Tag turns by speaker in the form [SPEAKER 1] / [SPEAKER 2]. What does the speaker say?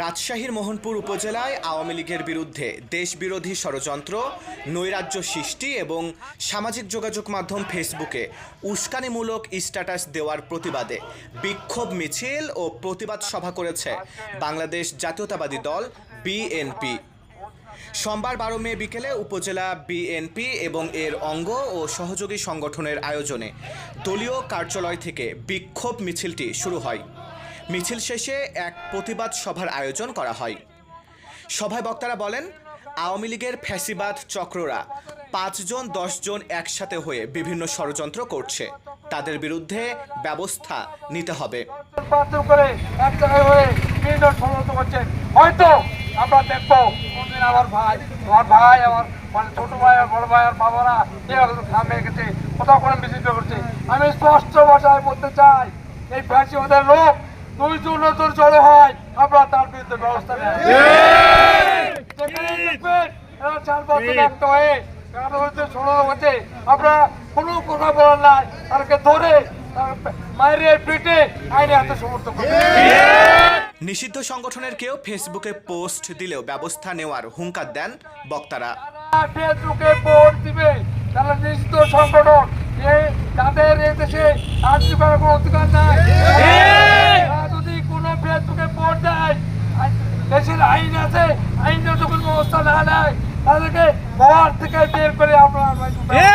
[SPEAKER 1] রাজশাহীর মোহনপুর উপজেলায় আওয়ামী লীগের বিরুদ্ধে দেশবিরোধী ষড়যন্ত্র, নৈরাজ্য সৃষ্টি এবং সামাজিক যোগাযোগ মাধ্যম ফেসবুকে উস্কানিমূলক স্ট্যাটাস দেওয়ার প্রতিবাদে বিক্ষোভ মিছিল ও প্রতিবাদ সভা করেছে বাংলাদেশ জাতীয়তাবাদী দল বিএনপি। সোমবার বারো মে বিকেলে উপজেলা বিএনপি এবং এর অঙ্গ ও সহযোগী সংগঠনের আয়োজনে দলীয় কার্যালয় থেকে বিক্ষোভ মিছিলটি শুরু হয়। মিছিল শেষে এক প্রতিবাদ সভার আয়োজন করা হয়। সভায় বক্তারা বলেন, আওয়ামী লীগের ফ্যাসিবাদ চক্ররা পাঁচজন, দশজন একসাথে হয়ে বিভিন্ন ষড়যন্ত্র করছে। তাদের বিরুদ্ধে ব্যবস্থা নিতে হবে।
[SPEAKER 2] হয়ে হয়তো আমরা দেখব আমার ভাই আমার ভাই, আমার মানে ছোট ভাই বড় ভাই আর বাবারা গেছে কোথাও কোনো মিছিল করছে। আমি স্পষ্ট ভাষায় বলতে চাই, এই ফ্যাসি ওদের লোক দুইজন নতুন জড়ো হয়। আমরা তার বিরুদ্ধে ব্যবস্থা হয়ে আমরা কোনো কথা বলার নাই। তাদেরকে ধরে মায়ের পিঠে আইনে হাতে সমর্থন করবে।
[SPEAKER 1] নিষিদ্ধ সংগঠনের কেউ ফেসবুকে পোস্ট দিলেও ব্যবস্থা নেওয়ার হুঙ্কার দেন বক্তারা।
[SPEAKER 2] ফেসবুকে পোস্ট দিবে। তারা নিষিদ্ধ সংগঠন। তাদের এই দেশে কার্য কোনো অধিকার নাই? দেশের আইন আছে আইন যখন ব্যবস্থা না নেয় তাদেরকে ঘর থেকে বের করে আপনারা